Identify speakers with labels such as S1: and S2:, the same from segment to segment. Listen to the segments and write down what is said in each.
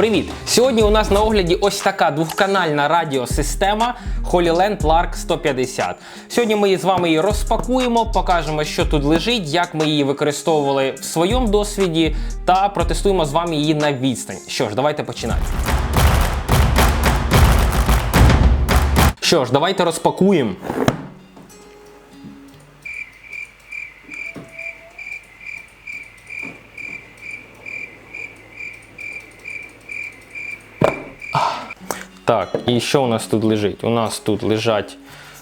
S1: Привіт! Сьогодні у нас на огляді ось така двохканальна радіосистема Holyland Lark 150. Сьогодні ми з вами її розпакуємо, покажемо, що тут лежить, як ми її використовували в своєму досвіді, та протестуємо з вами її на відстань. Що ж, давайте починати. Що ж, давайте розпакуємо. Так, і що у нас тут лежить? У нас тут лежать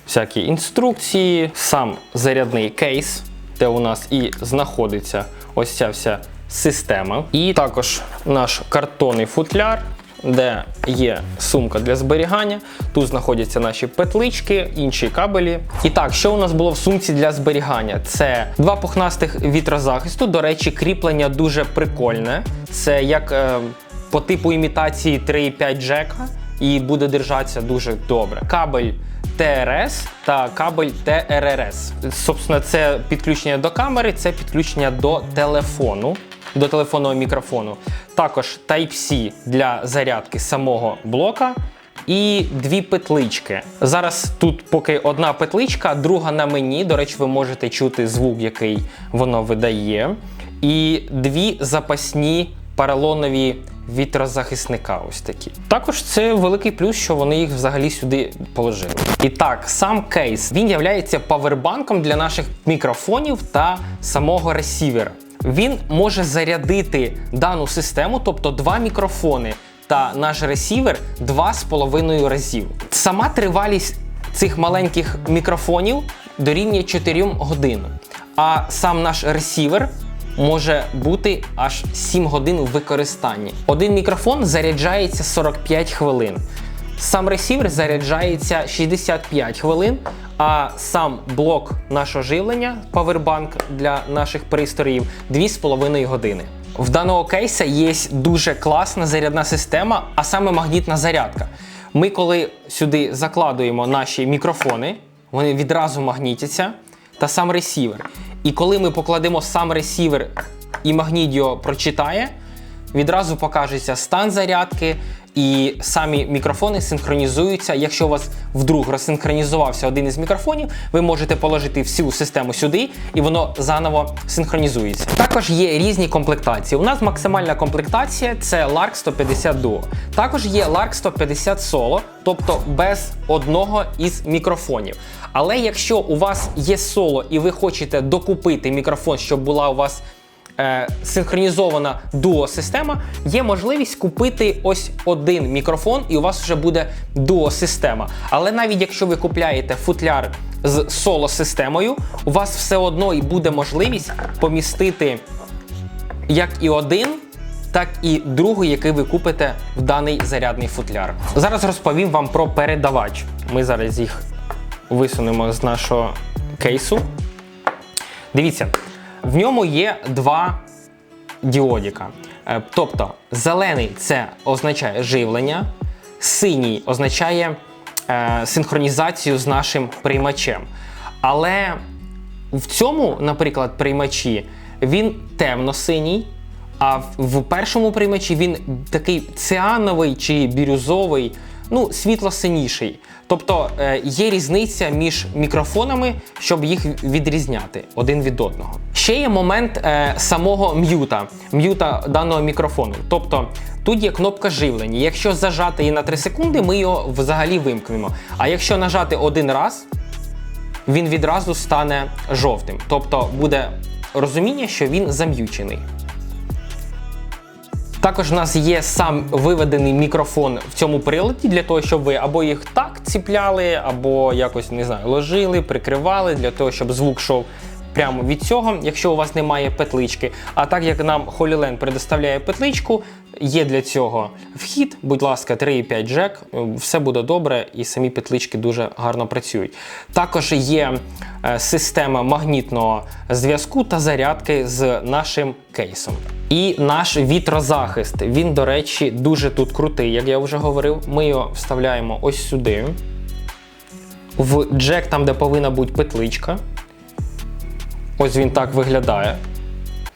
S1: всякі інструкції, сам зарядний кейс, де у нас і знаходиться ось ця вся система. І також наш картонний футляр, де є сумка для зберігання. Тут знаходяться наші петлички, інші кабелі. І так, що у нас було в сумці для зберігання? Це два пухнастих вітрозахисту. До речі, кріплення дуже прикольне. Це як е, по типу імітації 3,5 джека і буде держатися дуже добре. Кабель ТРС та кабель ТРРС. Собственно, це підключення до камери, це підключення до телефону, до телефонного мікрофону. Також Type-C для зарядки самого блока. І дві петлички. Зараз тут поки одна петличка, друга на мені. До речі, ви можете чути звук, який воно видає. І дві запасні поролонові вітрозахисника. Ось такі. Також це великий плюс, що вони їх взагалі сюди положили. І так, сам кейс він є павербанком для наших мікрофонів та самого ресівера. Він може зарядити дану систему, тобто два мікрофони та наш ресівер 2,5 разів. Сама тривалість цих маленьких мікрофонів дорівнює 4 годинам. А сам наш ресівер може бути аж 7 годин у використанні. Один мікрофон заряджається 45 хвилин. Сам ресівер заряджається 65 хвилин, а сам блок нашого живлення, павербанк для наших пристроїв 2,5 години. В даного кейса є дуже класна зарядна система, а саме магнітна зарядка. Ми, коли сюди закладуємо наші мікрофони, вони відразу магнітяться та сам ресівер. І коли ми покладемо сам ресівер і Магнідіо прочитає, відразу покажеться стан зарядки, і самі мікрофони синхронізуються. Якщо у вас вдруг розсинхронізувався один із мікрофонів, ви можете положити всю систему сюди, і воно заново синхронізується. Також є різні комплектації. У нас максимальна комплектація це Lark 150 Duo. Також є Lark 150 Solo, тобто без одного із мікрофонів. Але якщо у вас є соло і ви хочете докупити мікрофон, щоб була у вас е, синхронізована дуо-система, є можливість купити ось один мікрофон, і у вас вже буде дуо-система. Але навіть якщо ви купляєте футляр з соло-системою, у вас все одно і буде можливість помістити як і один. Так і другий, який ви купите в даний зарядний футляр. Зараз розповім вам про передавач. Ми зараз їх висунемо з нашого кейсу. Дивіться, в ньому є два діодіка. Е, Тобто, зелений це означає живлення, синій означає е, синхронізацію з нашим приймачем. Але в цьому, наприклад, приймачі він темно-синій. А в, першому приймачі він такий циановий чи бірюзовий, ну, світло-синіший. Тобто е, є різниця між мікрофонами, щоб їх відрізняти один від одного. Ще є момент е, самого м'юта, м'юта даного мікрофону. Тобто тут є кнопка живлення. Якщо зажати її на 3 секунди, ми його взагалі вимкнемо. А якщо нажати один раз, він відразу стане жовтим. Тобто буде розуміння, що він зам'ючений. Також в нас є сам виведений мікрофон в цьому приладі для того, щоб ви або їх так ціпляли, або якось не знаю, ложили, прикривали для того, щоб звук йшов прямо від цього, якщо у вас немає петлички. А так як нам Holyland предоставляє петличку, є для цього вхід, будь ласка, 3,5 джек, все буде добре, і самі петлички дуже гарно працюють. Також є е, система магнітного зв'язку та зарядки з нашим кейсом. І наш вітрозахист. Він, до речі, дуже тут крутий, як я вже говорив. Ми його вставляємо ось сюди. В джек, там, де повинна бути петличка. Ось він так виглядає.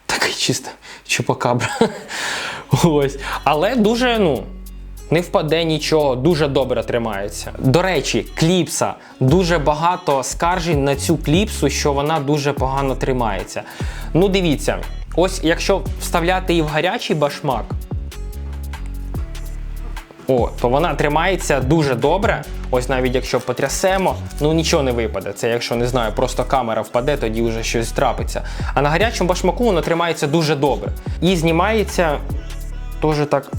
S1: Такий чисто чупакабра. Ось. Але дуже, ну. Не впаде нічого, дуже добре тримається. До речі, кліпса. Дуже багато скаржень на цю кліпсу, що вона дуже погано тримається. Ну, дивіться, ось якщо вставляти її в гарячий башмак, о, то вона тримається дуже добре. Ось навіть якщо потрясемо, ну нічого не випаде. Це якщо не знаю, просто камера впаде, тоді вже щось трапиться. А на гарячому башмаку вона тримається дуже добре. І знімається теж так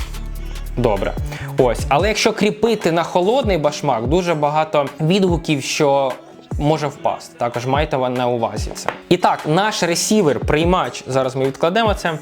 S1: добре. Ось, але якщо кріпити на холодний башмак, дуже багато відгуків, що може впасти. Також майте на увазі це. І так, наш ресівер, приймач, зараз ми відкладемо це.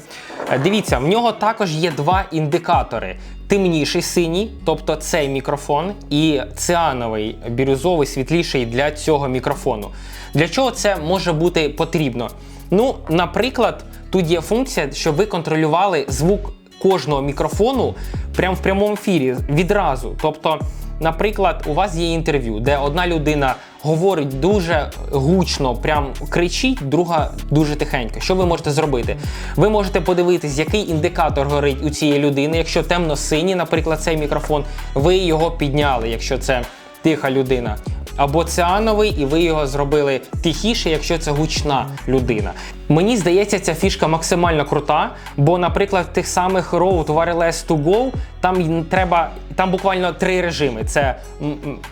S1: Е, Дивіться, в нього також є два індикатори: темніший синій, тобто цей мікрофон, і циановий бірюзовий, світліший для цього мікрофону. Для чого це може бути потрібно? Ну, наприклад, тут є функція, щоб ви контролювали звук кожного мікрофону прямо в прямому ефірі відразу. Тобто, наприклад, у вас є інтерв'ю, де одна людина говорить дуже гучно, прям кричить, друга дуже тихенько. Що ви можете зробити? Ви можете подивитись, який індикатор горить у цієї людини. Якщо темно-синій, наприклад, цей мікрофон, ви його підняли, якщо це тиха людина. Або циановий, і ви його зробили тихіше, якщо це гучна людина. Мені здається, ця фішка максимально крута, бо, наприклад, тих самих Rode Wireless to Go там треба там буквально три режими: це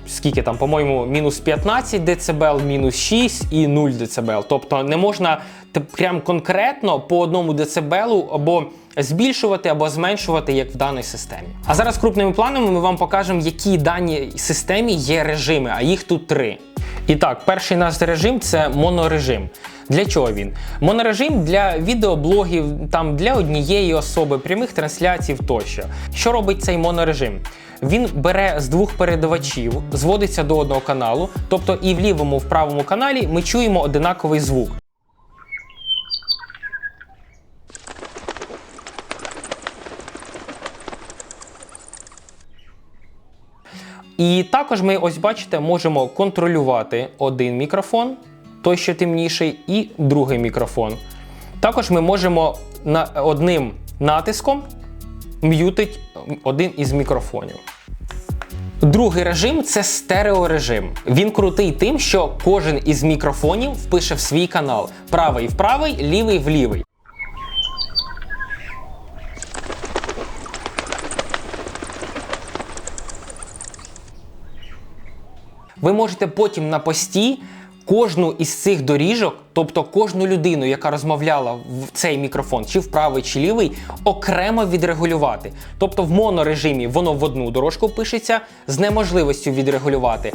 S1: скільки там, по-моєму, мінус 15 дБ, мінус 6 і 0 дБ. Тобто не можна прям конкретно по одному децибелу або збільшувати або зменшувати, як в даній системі. А зараз крупними планами ми вам покажемо, які даній системі є режими, а їх тут три. І так, перший наш режим це монорежим. Для чого він? Монорежим для відеоблогів, там для однієї особи, прямих трансляцій тощо. Що робить цей монорежим? Він бере з двох передавачів, зводиться до одного каналу, тобто і в лівому, в правому каналі ми чуємо одинаковий звук. І також ми, ось бачите, можемо контролювати один мікрофон, той, що темніший, і другий мікрофон. Також ми можемо на одним натиском м'ютить один із мікрофонів. Другий режим це стереорежим. Він крутий тим, що кожен із мікрофонів впише в свій канал: правий в правий, лівий в лівий. Ви можете потім на пості кожну із цих доріжок, тобто кожну людину, яка розмовляла в цей мікрофон, чи в правий, чи лівий, окремо відрегулювати. Тобто в монорежимі воно в одну дорожку пишеться з неможливістю відрегулювати.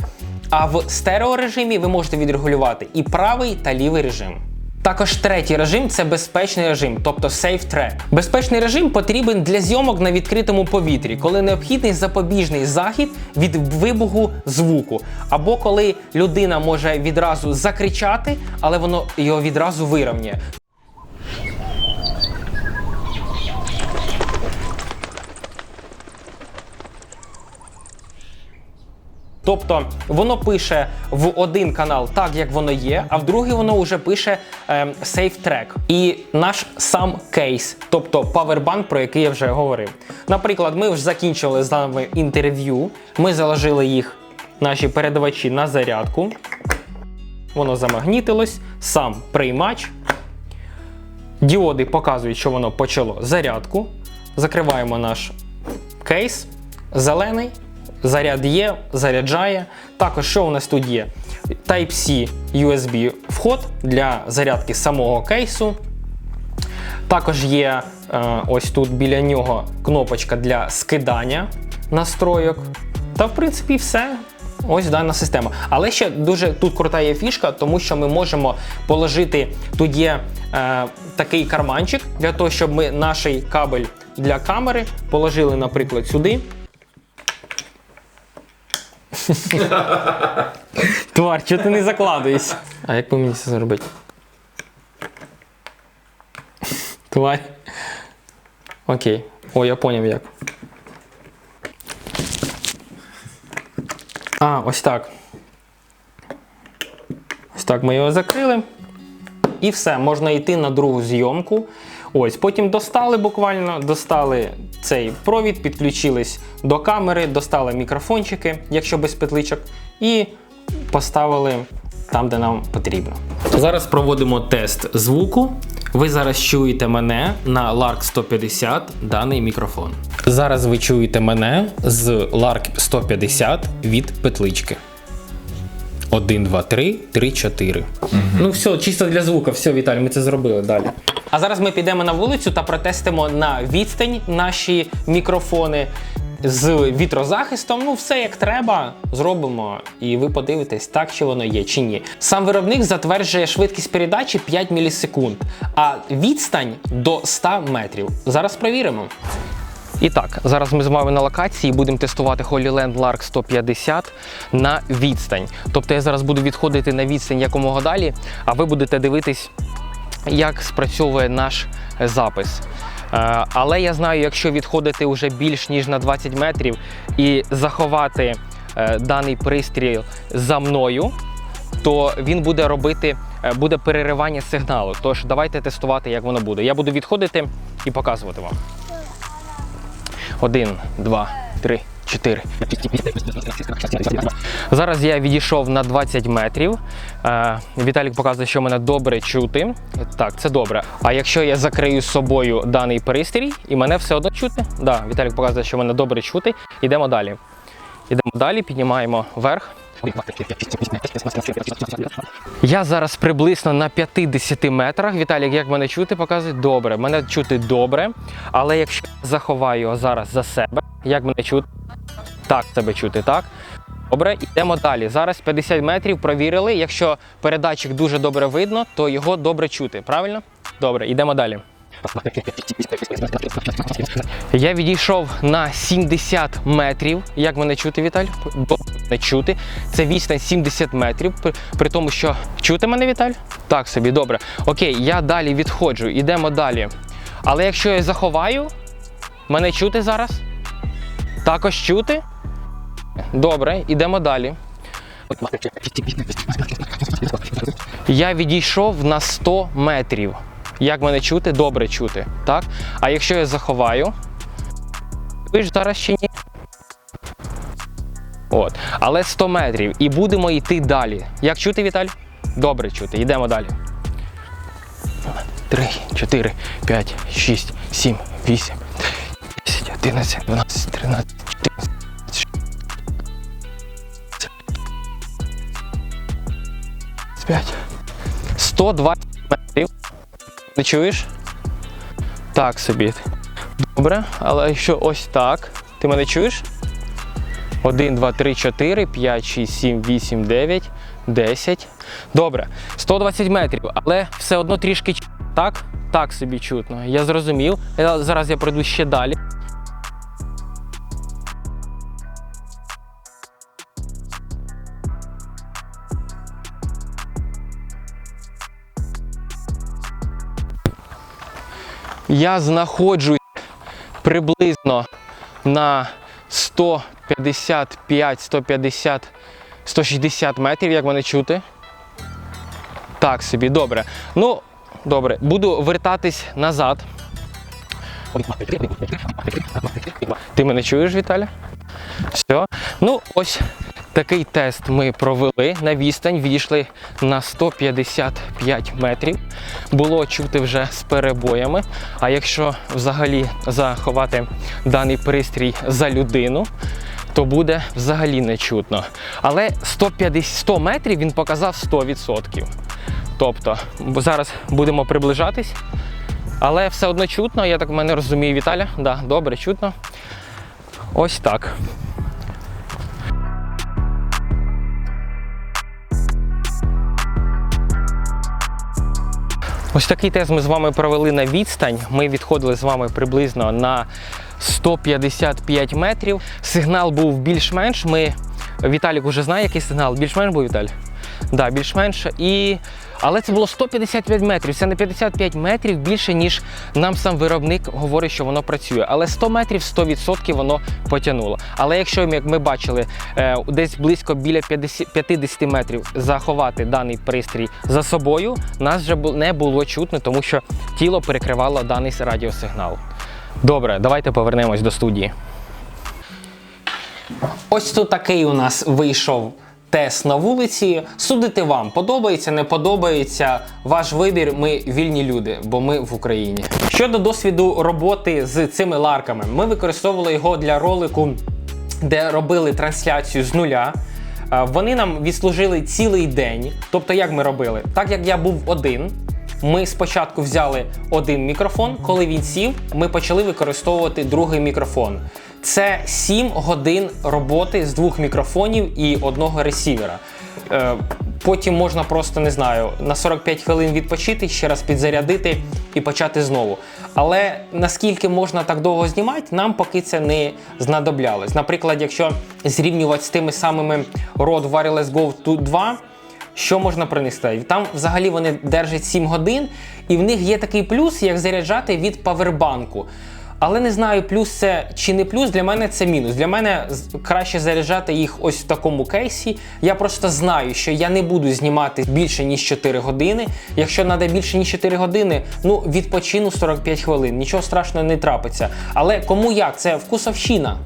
S1: А в стереорежимі ви можете відрегулювати і правий та лівий режим. Також третій режим це безпечний режим, тобто Safe Track. Безпечний режим потрібен для зйомок на відкритому повітрі, коли необхідний запобіжний захід від вибуху звуку, або коли людина може відразу закричати, але воно його відразу вирівнює. Тобто воно пише в один канал так, як воно є, а в другий воно вже пише ем, Safe Track. І наш сам кейс, тобто Powerbank, про який я вже говорив. Наприклад, ми вже закінчили з нами інтерв'ю, ми заложили їх, наші передавачі на зарядку. Воно замагнітилось, сам приймач. Діоди показують, що воно почало зарядку. Закриваємо наш кейс. Зелений. Заряд є, заряджає. Також що у нас тут є? Type-C USB вход для зарядки самого кейсу. Також є е, ось тут біля нього кнопочка для скидання настройок. Та, в принципі, все. Ось дана система. Але ще дуже тут крута є фішка, тому що ми можемо положити, тут є е, такий карманчик для того, щоб ми наш кабель для камери положили, наприклад, сюди. Твар, чого ти не закладуєшся? А як би мені це зробити? Тварь. Окей. О, я поняв як. А, ось так. Ось так ми його закрили. І все, можна йти на другу зйомку. Ось, потім достали буквально, достали цей провід, підключились до камери, достали мікрофончики, якщо без петличок, і поставили там, де нам потрібно. Зараз проводимо тест звуку. Ви зараз чуєте мене на LARC 150 даний мікрофон. Зараз ви чуєте мене з LARC 150 від петлички. 1, 2, 3, 3, 4. Ну все, чисто для звука, все, Віталій, ми це зробили далі. А зараз ми підемо на вулицю та протестимо на відстань наші мікрофони з вітрозахистом. Ну, все як треба, зробимо, і ви подивитесь, так чи воно є чи ні. Сам виробник затверджує швидкість передачі 5 мілісекунд, а відстань до 100 метрів. Зараз провіримо. І так, зараз ми з вами на локації будемо тестувати Holyland Lark 150 на відстань. Тобто я зараз буду відходити на відстань якомога далі, а ви будете дивитись, як спрацьовує наш запис. Е, Але я знаю, якщо відходити вже більш ніж на 20 метрів і заховати е, даний пристріл за мною, то він буде робити, е, буде переривання сигналу. Тож давайте тестувати, як воно буде. Я буду відходити і показувати вам. Один, два, три, чотири. Зараз я відійшов на 20 метрів. Е, Віталік показує, що мене добре чути. Так, це добре. А якщо я закрию з собою даний пристрій і мене все одно чути, да, Віталік показує, що мене добре чути. Йдемо далі. Йдемо далі, піднімаємо вверх. Я зараз приблизно на 50 метрах. Віталік, як мене чути, показує добре. Мене чути добре. Але якщо я заховаю його зараз за себе, як мене чути? Так, себе чути, так? Добре, йдемо далі. Зараз 50 метрів провірили. Якщо передатчик дуже добре видно, то його добре чути. Правильно? Добре, йдемо далі. Я відійшов на 70 метрів. Як мене чути, Віталь? Мене чути. Це відстань 70 метрів. При тому, що чути мене, Віталь? Так собі, добре. Окей, я далі відходжу, йдемо далі. Але якщо я заховаю, мене чути зараз? Також чути? Добре, йдемо далі. Я відійшов на 100 метрів. Як мене чути? Добре чути. Так? А якщо я заховаю, ви ж зараз ще ні. От. Але 100 метрів. І будемо йти далі. Як чути, Віталь? Добре чути. Йдемо далі. 3, 4, 5, 6, 7, 8, 10, 11, 12, 13, 14. 5. 120 метрів. Не чуєш? Так собі. Добре, але якщо ось так. Ти мене чуєш? 1, 2, 3, 4, 5, 6, 7, 8, 9, 10. Добре. 120 метрів, але все одно трішки так? Так собі чутно. Я зрозумів. Зараз я пройду ще далі. Я знаходжусь приблизно на 155, 150, 160 метрів, як мене чути. Так собі, добре. Ну, добре, буду вертатись назад. Ти мене чуєш, Віталя? Все. Ну, ось такий тест ми провели на відстань, відійшли на 155 метрів. Було чути вже з перебоями. А якщо взагалі заховати даний пристрій за людину, то буде взагалі не чутно. Але 150 100 метрів він показав 100%. Тобто, зараз будемо приближатись. Але все одно чутно, я так в мене розумію, Віталя. Да, добре, чутно. Ось так. Ось такий тест ми з вами провели на відстань. Ми відходили з вами приблизно на 155 метрів. Сигнал був більш-менш. Ми Віталік уже знає, який сигнал. Більш-менш був Віталій? Да, більш-менш. І... Але це було 155 метрів. Це на 55 метрів більше, ніж нам сам виробник говорить, що воно працює. Але 100 метрів 100% воно потягнуло. Але якщо, як ми бачили, е, десь близько біля 50 50 метрів заховати даний пристрій за собою, нас вже не було чутно, тому що тіло перекривало даний радіосигнал. Добре, давайте повернемось до студії. Ось тут такий у нас вийшов тест на вулиці. Судити вам, подобається, не подобається. Ваш вибір, ми вільні люди, бо ми в Україні. Щодо досвіду роботи з цими ларками, ми використовували його для ролику, де робили трансляцію з нуля. Е, Вони нам відслужили цілий день. Тобто, як ми робили? Так як я був один, ми спочатку взяли один мікрофон. Коли він сів, ми почали використовувати другий мікрофон. Це 7 годин роботи з двох мікрофонів і одного ресівера. Е, Потім можна просто не знаю на 45 хвилин відпочити, ще раз підзарядити і почати знову. Але наскільки можна так довго знімати, нам поки це не знадоблялось. Наприклад, якщо зрівнювати з тими самими Rode Wireless Go 2, що можна принести? Там взагалі вони держать 7 годин, і в них є такий плюс, як заряджати від павербанку. Але не знаю, плюс це чи не плюс, для мене це мінус. Для мене краще заряджати їх ось в такому кейсі. Я просто знаю, що я не буду знімати більше ніж 4 години. Якщо треба більше ніж 4 години, ну відпочину 45 хвилин. Нічого страшного не трапиться. Але кому як? Це вкусовщина.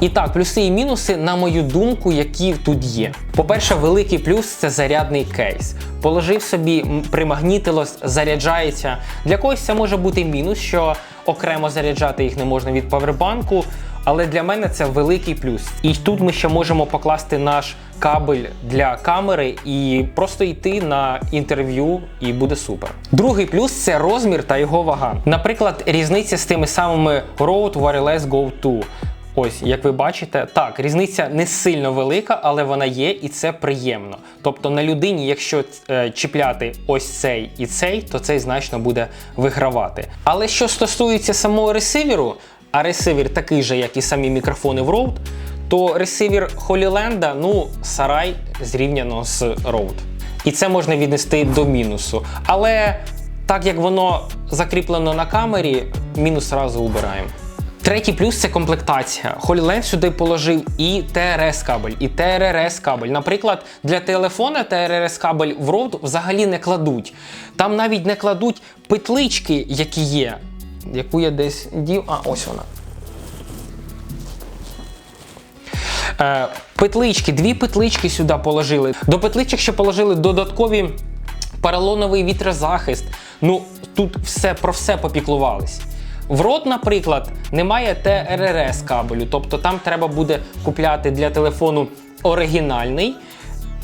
S1: І так, плюси і мінуси, на мою думку, які тут є. По-перше, великий плюс це зарядний кейс. Положив собі, примагнітилось, заряджається. Для когось це може бути мінус, що окремо заряджати їх не можна від павербанку. Але для мене це великий плюс. І тут ми ще можемо покласти наш кабель для камери і просто йти на інтерв'ю, і буде супер. Другий плюс це розмір та його вага. Наприклад, різниця з тими самими Rode Wireless Go 2. Ось, як ви бачите, так, різниця не сильно велика, але вона є, і це приємно. Тобто на людині, якщо е, чіпляти ось цей і цей, то цей значно буде вигравати. Але що стосується самого ресиверу, а ресивер такий же, як і самі мікрофони в Rode, то ресивер Holyland, ну, сарай зрівняно з Rode. І це можна віднести до мінусу. Але так як воно закріплено на камері, мінус зразу убираємо. Третій плюс це комплектація. HoloLens сюди положив і TRS кабель, і TRRS кабель. Наприклад, для телефона TRRS кабель в Rode взагалі не кладуть. Там навіть не кладуть петлички, які є. Яку я десь дів. А, ось вона. Е, петлички, дві петлички сюди положили. До петличок ще положили додаткові поролоновий вітрозахист. Ну, тут все про все попіклувались. В рот, наприклад, немає TRRS кабелю, тобто там треба буде купляти для телефону оригінальний.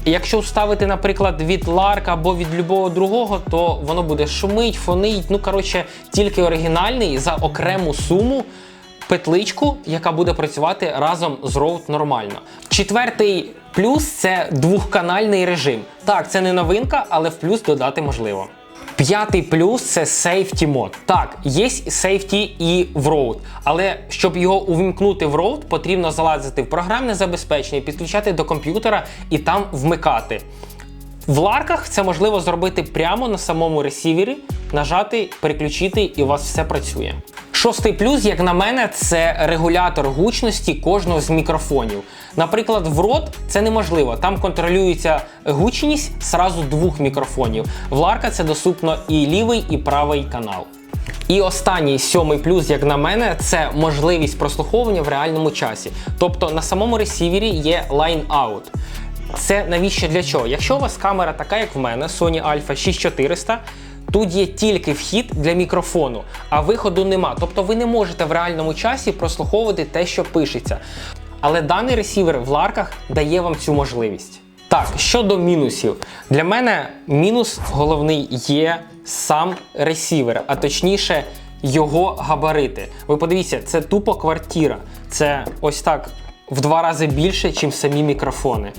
S1: Якщо вставити, наприклад, від Lark або від любого другого, то воно буде шумить, фонить. Ну, коротше, тільки оригінальний за окрему суму петличку, яка буде працювати разом з Rode нормально. Четвертий плюс це двохканальний режим. Так, це не новинка, але в плюс додати можливо. П'ятий плюс це Safety мод. Так, є Safety і в Rode, але щоб його увімкнути в Rode, потрібно залазити в програмне забезпечення, підключати до комп'ютера і там вмикати. В ларках це можливо зробити прямо на самому ресівері, нажати, переключити, і у вас все працює. Шостий плюс, як на мене, це регулятор гучності кожного з мікрофонів. Наприклад, в рот це неможливо. Там контролюється гучність зразу двох мікрофонів. В ларка це доступно і лівий, і правий канал. І останній сьомий плюс, як на мене, це можливість прослуховування в реальному часі. Тобто на самому ресівері є line-out. Це навіщо для чого? Якщо у вас камера така, як в мене, Sony Alpha 6400, тут є тільки вхід для мікрофону, а виходу нема. Тобто ви не можете в реальному часі прослуховувати те, що пишеться. Але даний ресівер в ларках дає вам цю можливість. Так, щодо мінусів, для мене мінус головний є сам ресівер, а точніше його габарити. Ви подивіться, це тупо квартира. Це ось так в два рази більше, ніж самі мікрофони.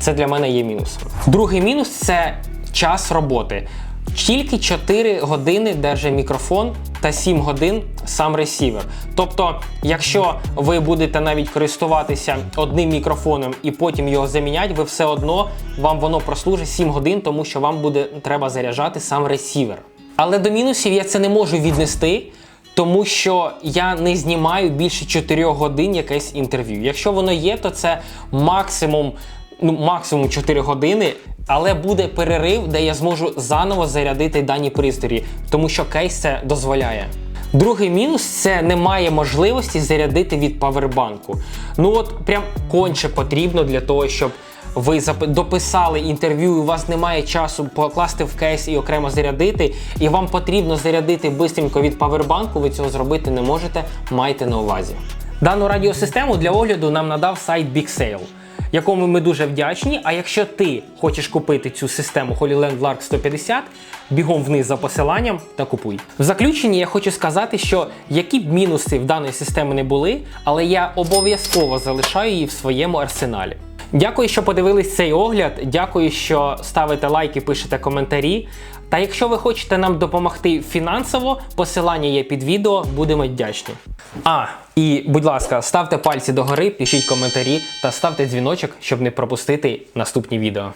S1: Це для мене є мінусом. Другий мінус це час роботи. Тільки 4 години держить мікрофон та 7 годин сам ресівер. Тобто, якщо ви будете навіть користуватися одним мікрофоном і потім його заміняти, ви все одно вам воно прослужить 7 годин, тому що вам буде треба заряджати сам ресівер. Але до мінусів я це не можу віднести. Тому що я не знімаю більше 4 годин якесь інтерв'ю. Якщо воно є, то це максимум, ну максимум 4 години, але буде перерив, де я зможу заново зарядити дані пристрої, тому що кейс це дозволяє. Другий мінус це немає можливості зарядити від павербанку. Ну от прям конче потрібно для того, щоб ви дописали інтерв'ю, і у вас немає часу покласти в кейс і окремо зарядити, і вам потрібно зарядити бистренько від павербанку, ви цього зробити не можете, майте на увазі. Дану радіосистему для огляду нам надав сайт BigSale, якому ми дуже вдячні. А якщо ти хочеш купити цю систему Holyland Lark 150, бігом вниз за посиланням та купуй. В заключенні я хочу сказати, що які б мінуси в даної системи не були, але я обов'язково залишаю її в своєму арсеналі. Дякую, що подивились цей огляд. Дякую, що ставите лайки, пишете коментарі. Та якщо ви хочете нам допомогти фінансово, посилання є під відео, будемо вдячні. А, і будь ласка, ставте пальці догори, пишіть коментарі та ставте дзвіночок, щоб не пропустити наступні відео.